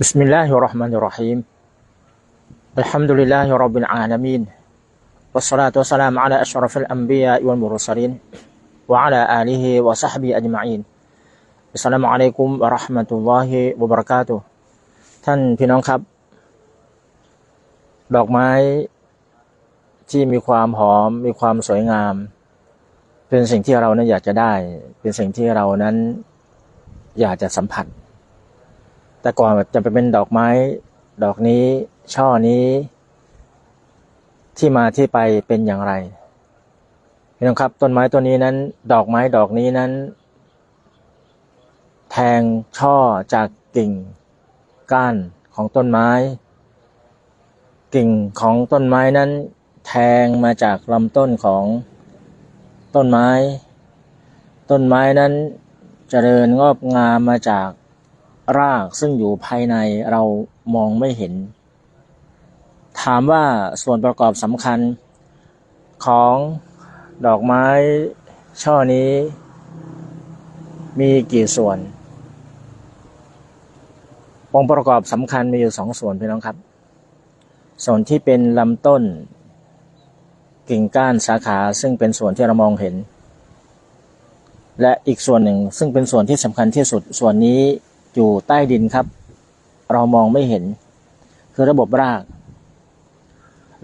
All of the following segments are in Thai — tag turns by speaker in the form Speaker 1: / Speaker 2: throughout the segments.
Speaker 1: بسم الله الرحمن الرحيم الحمد لله رب العالمين والصلاة والسلام على أشرف الأنبياء والمرسلين وعلى آله وصحبه أجمعين السلام عليكم ورحمة الله وبركاته ท่านพี่น้องครับ ดอกไม้ที่มีความหอม มีความสวยงาม เป็นสิ่งที่เรานั้นอยากจะได้ เป็นสิ่งที่เรานั้นอยากจะสัมผัส แต่ก่อนจะไปเป็นดอกไม้ ดอกนี้ช่อนี้ ที่มาที่ไปเป็นอย่างไรพี่น้องครับ ต้นไม้ต้นนี้นั้น ดอกไม้ดอกนี้นั้น แทงช่อจากกิ่ง ก้านของต้นไม้ กิ่งของต้นไม้นั้น แทงมาจากลำต้นของต้นไม้ ต้นไม้นั้นจเจริญงอกงามมาจาก รากซึ่งอยู่ภายในเรามองไม่เห็น ถามว่าส่วนประกอบสำคัญของดอกไม้ช่อนี้ มีกี่ส่วนองค์ประกอบสำคัญมีอยู่สองส่วนพี่น้องครับ ส่วนที่เป็นลำต้น กิ่งก้านสาขาซึ่งเป็นส่วนที่เรามองเห็น และอีกส่วนหนึ่งซึ่งเป็นส่วนที่สำคัญที่สุดส่วนนี้ อยู่ใต้ดินครับ เรามองไม่เห็น คือระบบราก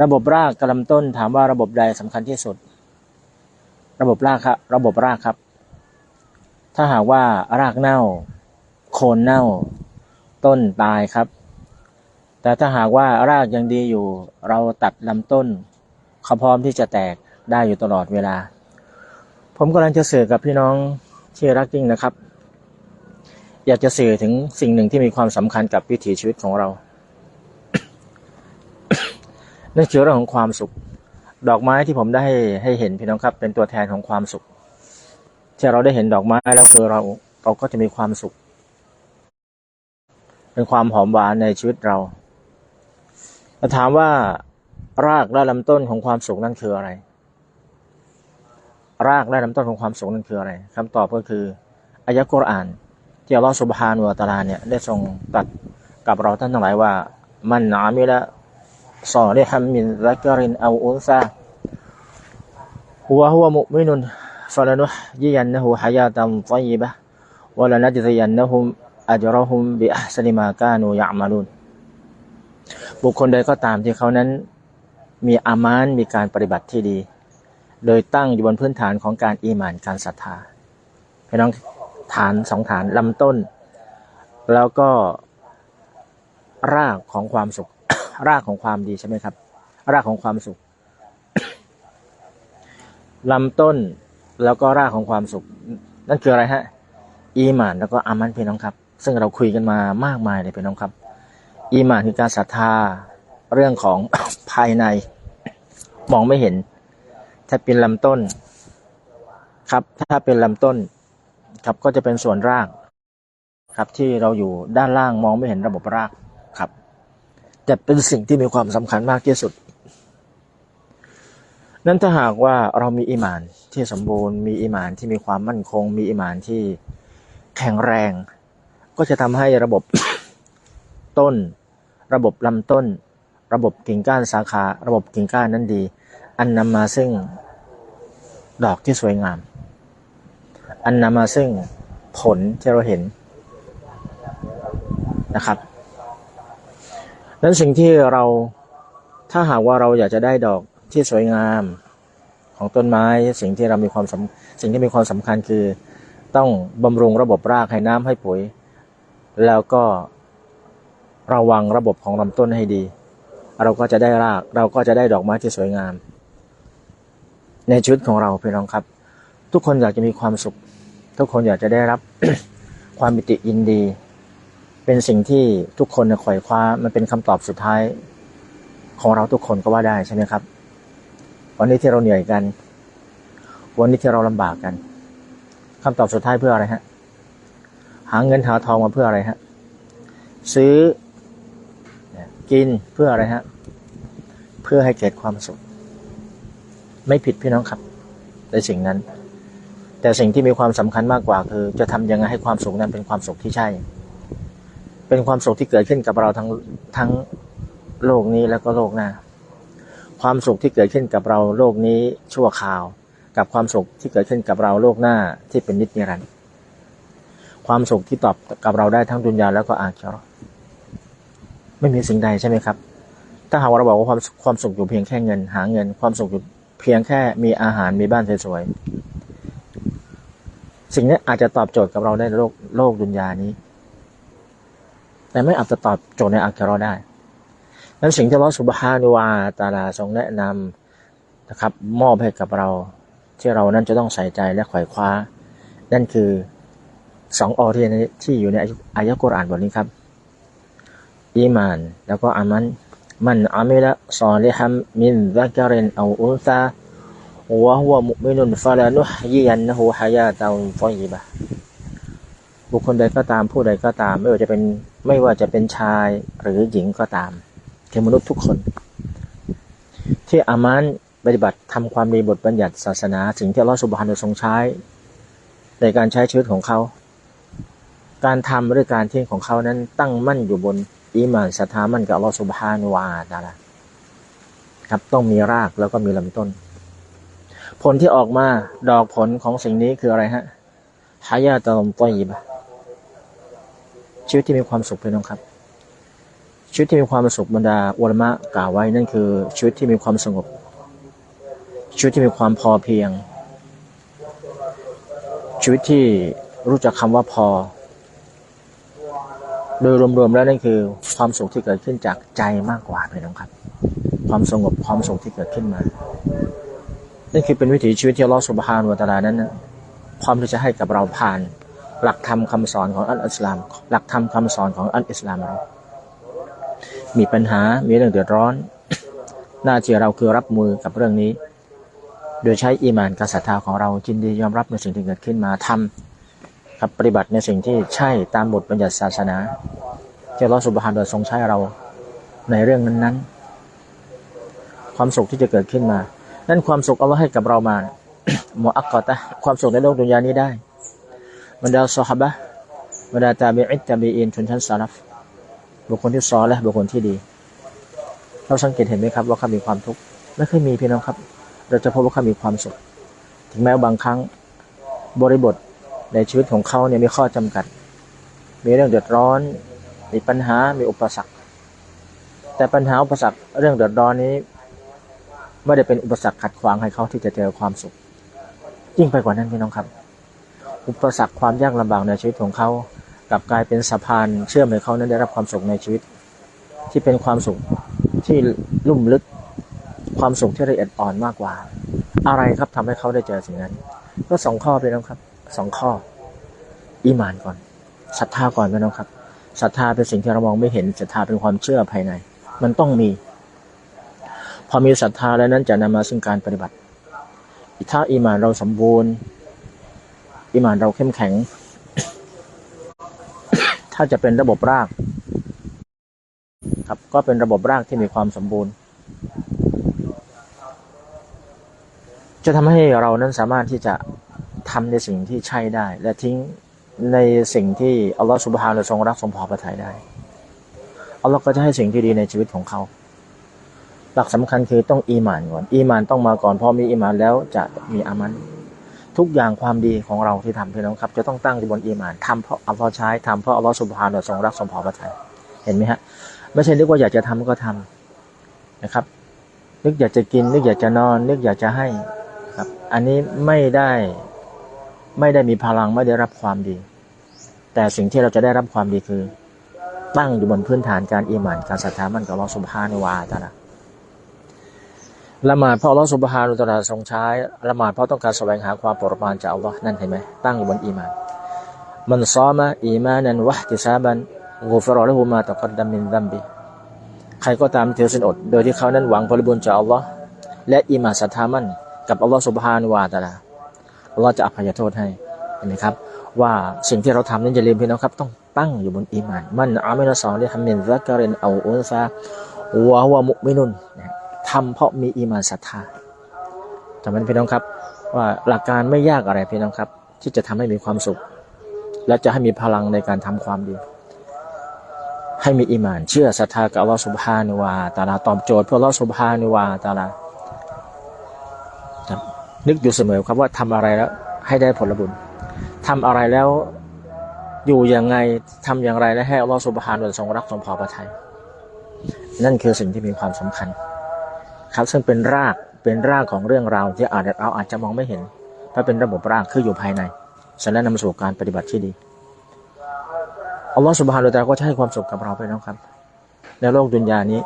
Speaker 1: ระบบรากกับลำต้นถามว่าระบบใดสำคัญที่สุด ระบบรากครับ ระบบรากครับ ถ้าหากว่ารากเน่า โคนเน่า ต้นตายครับ แต่ถ้าหากว่ารากยังดีอยู่ เราตัดลำต้นเขาพร้อมที่จะแตกได้อยู่ตลอดเวลา ผมกำลังจะสื่อกับพี่น้องที่รักจริงนะครับ อยากจะสื่อถึงสิ่งหนึ่งที่มีความสำคัญกับวิถีชีวิตของเรา นั่นคือเรื่องของความสุข ดอกไม้ที่ผมได้ให้เห็นพี่น้องครับ เป็นตัวแทนของความสุข ที่เราได้เห็นดอกไม้แล้วคือเราเราก็จะมีความสุข เป็นความหอมหวานในชีวิตเราแต่ถามว่ารากและลำต้นของความสุขนั่นคืออะไร รากและลำต้นของความสุขนั่นคืออะไรคำตอบก็คืออายะกุรอาน ที่อัลลอฮฺสุบฮานุวะตลาเนี่ยได้ทรงตรัสกับเราท่านทั้งหลายว่า มันอามิละซอลิฮัมมินซักรินเอาอุนซาหัวหัวมุมินุนฟะลนุฮยิยันนะฮูฮายาตันฏอยบะวะลนัจซิยันนะฮุมอัจรอฮุมบิอัพซนิมากานูยะมาลุนบุคคลใดก็ตามที่เขานั้นมีอามานมีการปฏิบัติที่ดี โดยตั้งอยู่บนพื้นฐานของการอีหมานการศรัทธาพี่น้อง ฐานสองฐานลำต้น แล้วก็รากของความสุข รากของความดีใช่ไหมครับ รากของความสุขลำต้นแล้วก็รากของความสุข นั่นคืออะไรฮะ อีหมานแล้วก็อามันพี่น้องครับ ซึ่งเราคุยกันมามากมายเลยพี่น้องครับ อีหมานคือการศรัทธาเรื่องของภายใน มองไม่เห็น ถ้าเป็นลำต้น ครับ ถ้าเป็นลำต้น ครับก็จะเป็นส่วนรากครับที่เราอยู่ด้านล่างมองไม่เห็นระบบรากครับจะเป็นสิ่งที่มีความสำคัญมากที่สุด นั้นถ้าหากว่าเรามีอิมานที่สมบูรณ์ มีอิมานที่มีความมั่นคง มีอิมานที่แข็งแรง ก็จะทำให้ระบบต้น ระบบลำต้น ระบบกิ่งก้านสาขา ระบบกิ่งก้านนั้นดี อันนำมาซึ่งดอกที่สวยงาม อันนำมาซึ่งผลที่เราเห็นนะครับนั้นสิ่งที่เราถ้าหากว่าเราอยากจะได้ดอกที่สวยงามของต้นไม้สิ่งที่เรามีความสสิ่งที่มีความสำคัญคือ ต้องบำรุงระบบรากให้น้ำให้ปุ๋ย แล้วก็ระวังระบบของลำต้นให้ดี เราก็จะได้รากเราก็จะได้ดอกไม้ที่สวยงาม ในชีวิตของเราพี่น้องครับ ทุกคนอยากจะมีความสุข ทุกคนอยากจะได้รับความปิติยินดี เป็นสิ่งที่ทุกคนขวอยคว้ามันเป็นคำตอบสุดท้ายของเราทุกคนก็ว่าได้ใช่ไหมครับ วันนี้ที่เราเหนื่อยกัน วันนี้ที่เราลำบากกันคำตอบสุดท้ายเพื่ออะไรฮะ หาเงินหาทองมาเพื่ออะไรฮะ ซื้อกินเพื่ออะไรฮะ เพื่อให้เกิดความสุข ไม่ผิดพี่น้องครับในสิ่งนั้น แต่สิ่งที่มีความสำคัญมากกว่าคือ จะทำยังไงให้ความสุขนั้นเป็นความสุขที่ใช่ เป็นความสุขที่เกิดขึ้นกับเราทั้งทั้งโลกนี้แล้วก็โลกหน้า ความสุขที่เกิดขึ้นกับเราโลกนี้ชั่วคราว กับความสุขที่เกิดขึ้นกับเราโลกหน้าที่เป็นนิจนิรันดร์ความสุขที่ตอบกับเราได้ทั้งดุนยาแล้วก็อาคิเราะห์ไม่มีสิ่งใดใช่ไหมครับ ถ้าหากเราบอกว่าความความสุขอยู่เพียงแค่เงิน หาเงิน ความสุขอยู่เพียงแค่มีอาหารมีบ้านสวย สิ่งนี้อาจจะตอบโจทย์กับเราได้โลกโลกดุนยานี้ แต่ไม่อาจจะตอบโจทย์ในอาคิเราได้นั้นสิ่งที่อัลอฮฺสุบฮานุวาตาลาทรงแนะนำนะครับ มอบให้กับเราที่เรานั้นจะต้องใส่ใจและไขว่คว้า นั่นคือสองออที่ในที่อยู่ในอายะกุรอานบทนี้ครับอีมาน แล้วก็อามันมันอามิละซอลิฮัมมินซักรินเอาอุนซา วะฮวะมุมินุนฟาลานุฮยียันนะฮูฮายาตาฟอยบะบุคคลใดก็ตามผู้ใดก็ตาม ไม่ว่าจะเป็นไม่ว่าจะเป็นชายหรือหญิงก็ตามคือมนุษย์ทุกคน ที่อามันปฏิบัติทำความดีบทบัญญัติศาสนาสิ่งที่ลอสุบฮานุทรงใช้ ในการใช้ชีวิตของเขา การทำหรือการเที่ยงของเขานั้นตั้งมั่นอยู่บนอีมานศรัทธามั่นกับลอสุบฮานุวาตาละครับต้องมีรากแล้วก็มีลำต้น ผลที่ออกมาดอกผลของสิ่งนี้คืออะไรฮะฮายาตะลมตอยิบะชีวิตที่มีความสุขเลยน้องครับ ชีวิตที่มีความสุขบรรดาอุลามะกล่าวไว้นั่นคือ ชีวิตที่มีความสงบ ชีวิตที่มีความพอเพียง ชีวิตที่รู้จักคำว่าพอ โดยรวมๆแล้วนั่นคือ ความสุขที่เกิดขึ้นจากใจมากกว่าเลยน้องครับ ความสงบความสุขที่เกิดขึ้นมา นั่นคือเป็นวิถีชีวิตที่ลอสุบฮานวะตาลานั้นพร้อมที่จะให้กับเราผ่าน หลักธรรมคาสอนของอัลอิสลาม หลักธรรมคาสอนของอัลอิสลามเรา มีปัญหา มีเรื่องเดือดร้อน หน้าที่เราคือรับมือกับเรื่องนี้ โดยใช้อีมานกับศรัทธาของเราจินดียอมรับในสิ่งที่เกิดขึ้นมาทำกับปฏิบัติในสิ่งที่ใช่ตามบทบัญญัติศาสนาที่อัลอสุบฮานุวะตะอาลาทรงใช้เราในเรื่องนั้นๆ ความสุขที่จะเกิดขึ้นมา นั่นความสุขอัลลอฮ์ให้กับเรามาโมอักกอตะความสุขในโลกดุนยานี้ได้บรรดาซอฮาบะบรรดาตาบิอิตตาบีอินชนชั้นซาลฟบุคคลที่ซอและบุคคลที่ดี เราสังเกตเห็นไหมครับว่าเขามีความทุกข์ไม่เคยมีพี่น้องครับ เราจะพบว่าเขามีความสุข ถึงแม้บางครั้งบริบทในชีวิตของเขาเนี่ยมีข้อจำกัด มีเรื่องเดือดร้อน มีปัญหา มีอุปสรรค แต่ปัญหาอุปสรรคเรื่องเดือดร้อนนี้ ไม่ได้เป็นอุปสรรคขัดขวางให้เขาที่จะเจอความสุข ยิ่งไปกว่านั้นพี่น้องครับ อุปสรรคความยากลำบากในชีวิตของเขากลับกลายเป็นสะพานเชื่อมให้เขานั้นได้รับความสุขในชีวิต ที่เป็นความสุขที่ลุ่มลึกความสุขที่ละเอียดอ่อนมากกว่า อะไรครับทำให้เขาได้เจอสิ่งนั้น ก็สองข้อพี่น้องครับสองข้อ อีมานก่อนศรัทธาก่อนพี่น้องครับศรัทธาเป็นสิ่งที่เรามองไม่เห็นศรัทธาเป็นความเชื่อภายใน มันต้องมี พอมีศรัทธาแล้วนั้นจะนำมาซึ่งการปฏิบัติ ถ้าอีหมานเราสมบูรณ์อีหมานเราเข้มแข็ง ถ้าจะเป็นระบบราก ครับก็เป็นระบบรากที่มีความสมบูรณ์ จะทำให้เรานั้นสามารถที่จะทำในสิ่งที่ใช่ได้ และทิ้งในสิ่งที่อัลลอฮฺสุบฮานะทรงรักทรงพอประทัยได้อัลลอฮ์ก็จะให้สิ่งที่ดีในชีวิตของเขา หลักสำคัญคือต้องอีหมานก่อน อีหมานต้องมาก่อน พอมีอีหมานแล้วจะมีอามัน ทุกอย่างความดีของเราที่ทำพี่น้องครับ จะต้องตั้งอยู่บนอีหมานทำเพราะอัลลอฮ์ใช้ทำเพราะอัลลอฮ์สุบฮานะทรงรักทรงพอประทัยเห็นไหมฮะ ไม่ใช่นึกว่าอยากจะทำก็ทำนะครับ นึกอยากจะกิน นึกอยากจะนอน นึกอยากจะให้ครับ อันนี้ไม่ได้ไม่ได้มีพลังไม่ได้รับความดี แต่สิ่งที่เราจะได้รับความดีคือ ตั้งอยู่บนพื้นฐานการอิมานการศรัทธามันกับอัลลอฮฺสุบฮานุวาตาละ ละหมาดเพราะอัลลอฮฺสุบฮานุตาลาทรงใช้ละหมาดเพราะต้องการแสวงหาความโปรดปรานจากอัลลอฮ์นั่นเห็นไหมตั้งอยู่บนอีมาน มันซ้อมะอีมานันวะติซาบันกูฟรอละหูมาตะกัดดัมินดัมบีใครก็ตามที่ถือสินอด โดยที่เขานั้นหวังผลบุญจากอัลลอฮ์และอีมานศรัทธามั่นกับอัลลอฮฺสุบฮานุวาตาลาอัลลอฮ์จะอภัยโทษให้เห็นไหมครับ ว่าสิ่งที่เราทำนั้นอย่าลืมพี่น้องครับ ต้องตั้งอยู่บนอีมาน มันอามิลสอนที่ทำมินซักการินเอาอุนซาวะวะมุมินุน ทำเพราะมีอีมานศรัทธาจำเป็นพี่น้องครับ ว่าหลักการไม่ยากอะไรพี่น้องครับ ที่จะทำให้มีความสุข และจะให้มีพลังในการทำความดี ให้มีอีมาน เชื่อศรัทธากับอัลลอฮฺสุบฮานุวาตาลาตอบโจทย์เพื่ออัลลอฮฺสุบฮานุวาตาลาครับนึกอยู่เสมอครับว่าทำอะไรแล้ว ให้ได้ผลบุญทำอะไรแล้วอยู่ยังไงทำอย่างไรและให้อัลลอฮฺสุบฮานุวาทรงรักทรงพอพระทัยนั่นคือสิ่งที่มีความสำคัญ ครับซึ่งเป็นรากเป็นรากของเรื่องราวที่อาจเราอาจจะมองไม่เห็นเพราเป็นระบบรากคืออยู่ภายในฉะนั้นนำสู่การปฏิบัติที่ดีอัลลอฮฺสุบฮานุตะก็จะให้ความสุขกับเราไปนะครับ ในโลกดุนยานี้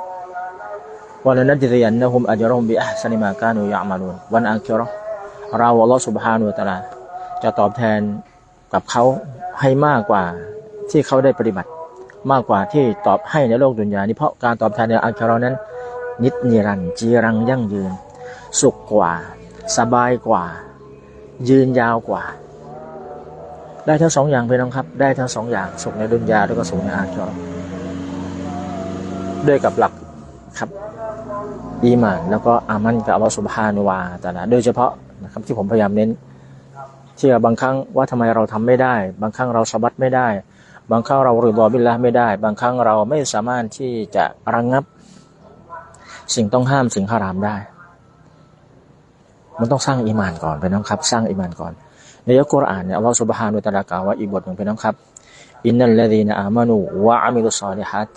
Speaker 1: วันนั้นดิยันนะฮุมอัจรอมบิอัสนิมากานุยามาลุนวันอังคิรอเราอัลลอฮฺสุบฮานุตะลาจะตอบแทนกับเขาให้มากกว่าที่เขาได้ปฏิบัติ มากกว่าที่ตอบให้ในโลกดุนยานี้เพราะการตอบแทนในอังคิรอนั้น นิดนิรันจีรังยั่งยืน สุขกว่า สบายกว่า ยืนยาวกว่า ได้ทั้งสองอย่างพี่น้องครับ ได้ทั้งสองอย่าง สุขในดุนยาแล้วก็สุขในอาคิเราะห์ด้วยกับหลักครับอีมานแล้วก็อามันกับอัลลอฮฺสุบฮานุวาแตะอาลาโดยเฉพาะนะครับที่ผมพยายามเน้นที่บางครั้งว่าทำไมเราทำไม่ได้ บางครั้งเราสะบัดไม่ได้ บางครั้งเราริดอบิลละไม่ได้ บางครั้งเราไม่สามารถที่จะระงงับ สิ่งต้องห้ามสิ่งฮารามได้ มันต้องสร้างอีมานก่อนไปน้องครับ สร้างอีมานก่อน ในยักกุรอานเนี่ยอัลลอฮฺสุบฮานุตะลากล่าวว่าอีกบทหนึ่งไปน้องครับอินนัลลดีนอามานูวะอามิลุสซอลิฮัต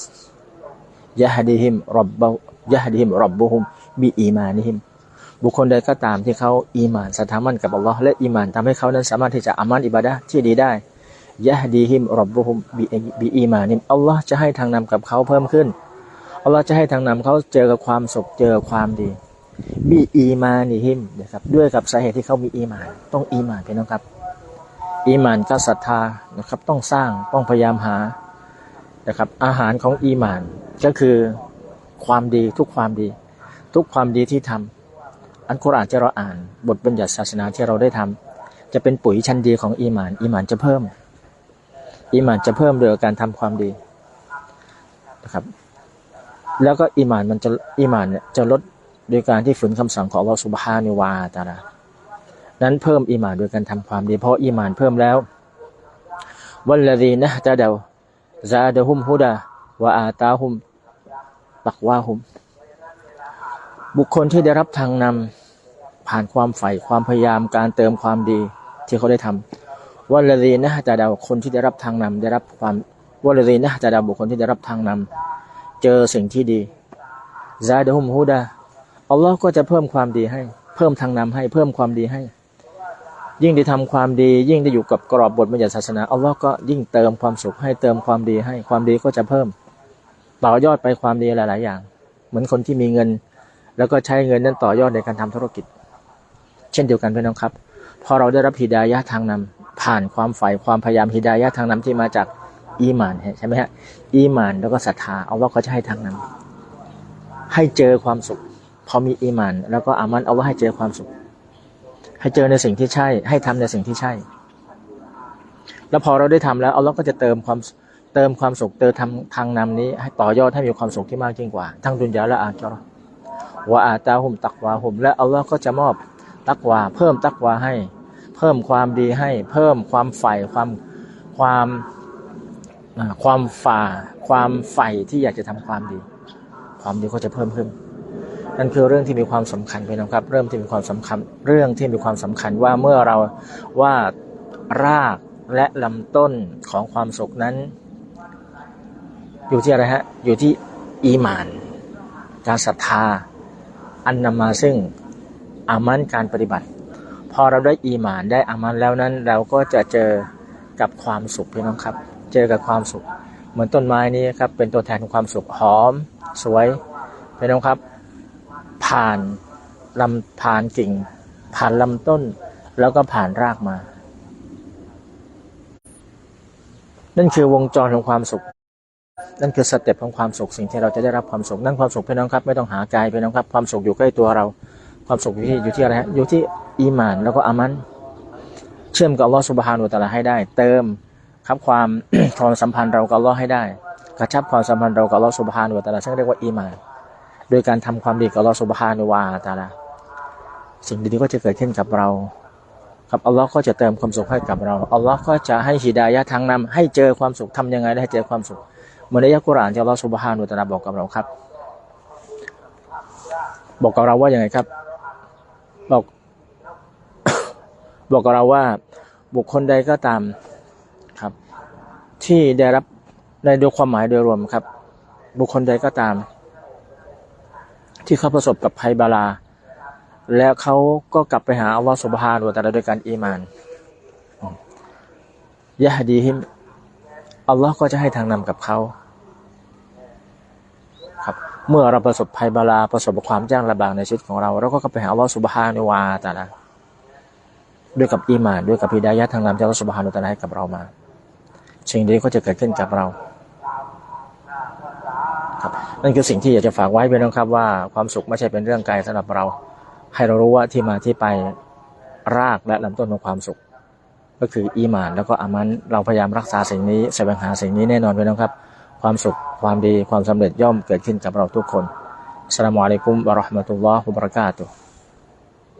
Speaker 1: ยะฮดิฮิมรับบะยะฮดิฮิมรับบุฮุมบีอีมานิฮิมบุคคลใดก็ตามที่เขาอีมานศรัทธามั่นกับอัลลอฮ์และอีมานทำให้เขานั้นสามารถที่จะอามันอิบาดะห์ที่ดีได้ยะฮดีฮิมรับบุฮุมบีบีอีมานิมอัลลอฮ์จะให้ทางนำกับเขาเพิ่มขึ้น อัลลอฮ์จะให้ทางนำเขาเจอกับความสุขเจอความดีมีอีมานิฮิมนะครับด้วยกับสาเหตุที่เขามีอีมาน ต้องอีมานพี่น้องครับ อีมานก็ศรัทธานะครับต้องสร้างต้องพยายามหานะครับอาหารของอีมานก็คือความดีทุกความดี ทุกความดีที่ทำอันกุรอานที่เราอ่าน บทบัญญัติศาสนาที่เราได้ทำจะเป็นปุ๋ยชั้นดีของอีมาน อีมานจะเพิ่ม อีมานจะเพิ่มโดยการทำความดีนะครับ แล้วก็อีมานมันจะอีมานเนี่ยจะลดโดยการที่ฝืนคำสั่งของอัลลอฮฺสุบฮานิวาตาลานั้นเพิ่มอีมานโดยการทำความดี เพราะอีมานเพิ่มแล้ววันละดีนะตาเดาซาดะฮุมฮุดาวะอาตาฮุมตักวาฮุม บุคคลที่ได้รับทางนำผ่านความใฝ่ความพยายามการเติมความดีที่เขาได้ทำวันละดีนะตาเดาคนที่ได้รับทางนำได้รับความวันละดีนะตาเดาบุคคลที่ได้รับทางนำ เจอสิ่งที่ดีซาดะฮุมฮุดาอัลลอฮ์ก็จะเพิ่มความดีให้ เพิ่มทางนำให้เพิ่มความดีให้ ยิ่งได้ทำความดี ยิ่งได้อยู่กับกรอบบทบัญญัติศาสนาอัลลอฮ์ก็ยิ่งเติมความสุขให้เติมความดีให้ ความดีก็จะเพิ่มต่อยอดไปความดีหลาย ๆ อย่าง เหมือนคนที่มีเงิน แล้วก็ใช้เงินนั้นต่อยอดในการทำธุรกิจ เช่นเดียวกันพี่น้องครับ พอเราได้รับฮิดายะทางนำผ่านความฝ่ายความพยายามฮิดายะทางนำที่มาจาก อีมานใช่ไหมฮะอีมานแล้วก็ศรัทธาเอัลลอฮ์ก็จะให้ทางนำให้เจอความสุข พอมีอีมาน แล้วก็อามันเอาว่าให้เจอความสุข ให้เจอในสิ่งที่ใช่ ให้ทำในสิ่งที่ใช่ แล้วพอเราได้ทำแล้วเอัลลอฮ์ก็จะเติมความเติมความสุขเติมทำทางนำนี้ให้ต่อยอดให้มีความสุขที่มากยิ่งกว่า ทั้งดุนยาและอาคิเราะว่าอาตาหุมตักวาหุม และอัลลอฮ์ก็จะมอบตักวา เพิ่มตักวาให้ เพิ่มความดีให้ เพิ่มความใฝ่ความความอ่า ความฝ่าความใฝ่ที่อยากจะทำความดี ความดีก็จะเพิ่มขึ้น นั่นคือเรื่องที่มีความสำคัญไปนะครับ เริ่มที่มีความสำคัญ เรื่องที่มีความสำคัญว่าเมื่อเราว่ารากและลำต้นของความสุขนั้น อยู่ที่อะไรฮะ อยู่ที่อีมาน การศรัทธา อันนำมาซึ่งอามันการปฏิบัติ พอเราได้อีมานได้อามันแล้วนั้น เราก็จะเจอกับความสุขพี่น้องครับ เจอกับความสุข เหมือนต้นไม้นี้ครับเป็นตัวแทนของความสุขหอม สวยพี่น้องครับ ผ่านลำผ่านกิ่ง ผ่านลำต้นแล้วก็ผ่านรากมา นั่นคือวงจรของความสุข นั่นคือสเต็ปของความสุขสิ่งที่เราจะได้รับความสุขนั่นความสุขพี่น้องครับ ไม่ต้องหาไกลพี่น้องครับ ความสุขอยู่ใกล้ตัวเรา ความสุขอยู่ที่อยู่ที่อะไรฮะอยู่ที่อีหมานแล้วก็อามัน เชื่อมกับอัลลอฮฺสุบฮานุตะลาให้ได้ เติม ครับความความสัมพันธ์เรากับอัลลอฮ์ให้ได้ กระชับความสัมพันธ์เรากับอัลลอฮฺสุบฮานุวาตะลาซึ่งเรียกว่าอีมานโดยการทำความดีกับอัลลอฮฺสุบฮานุวาตะลาสิ่งดีๆก็จะเกิดขึ้นกับเราครับอัลลอฮ์ก็จะเติมความสุขให้กับเราอัลลอฮ์ก็จะให้ฮิดายะทางนำให้เจอความสุขทำยังไงได้เจอความสุขเหมือนในยักกุรอานที่อัลลอฮฺสุบฮานุตาลาบอกกับเราครับ บอกกับเราว่าอย่างไงครับ บอก บอกกับเราว่าบุคคลใดก็ตาม ที่ได้รับในโดยความหมายโดยรวมครับ บุคคลใดก็ตาม ที่เขาประสบกับภัยบาลา แล้วเขาก็กลับไปหาอัลลอฮฺสุบฮานุวตะอาลโดยการอีมานยะฮดีฮิมอัลลอฮ์ก็จะให้ทางนำกับเขาครับ เมื่อเราประสบภัยบาลาประสบความยากลำบากในชีวิตของเราเราก็กลับไปหาอัลลอฮ์สุบฮานุวะตะอาลาด้วยกับอีมาน ด้วยกับพิดายะทางนำที่อัลลอฮ์สุบฮานุวตะอาลาให้กับเรามา สิ่งนี้ก็จะเกิดขึ้นกับเราครับนั่นคือสิ่งที่อยากจะฝากไว้เป็นนะครับว่าความสุขไม่ใช่เป็นเรื่องไกลสำหรับเรา ให้เรารู้ว่าที่มาที่ไปรากและลำต้นของความสุข ก็คืออีหมานแล้วก็อามันเราพยายามรักษาสิ่งนี้แสวงหาสิ่งนี้แน่นอนไปนะครับ ความสุขความดีความสำเร็จย่อมเกิดขึ้นกับเราทุกคนสลามอะลัยกุมวะราะห์มะตุลลอฮ์วะบะเราะกาตุฮ์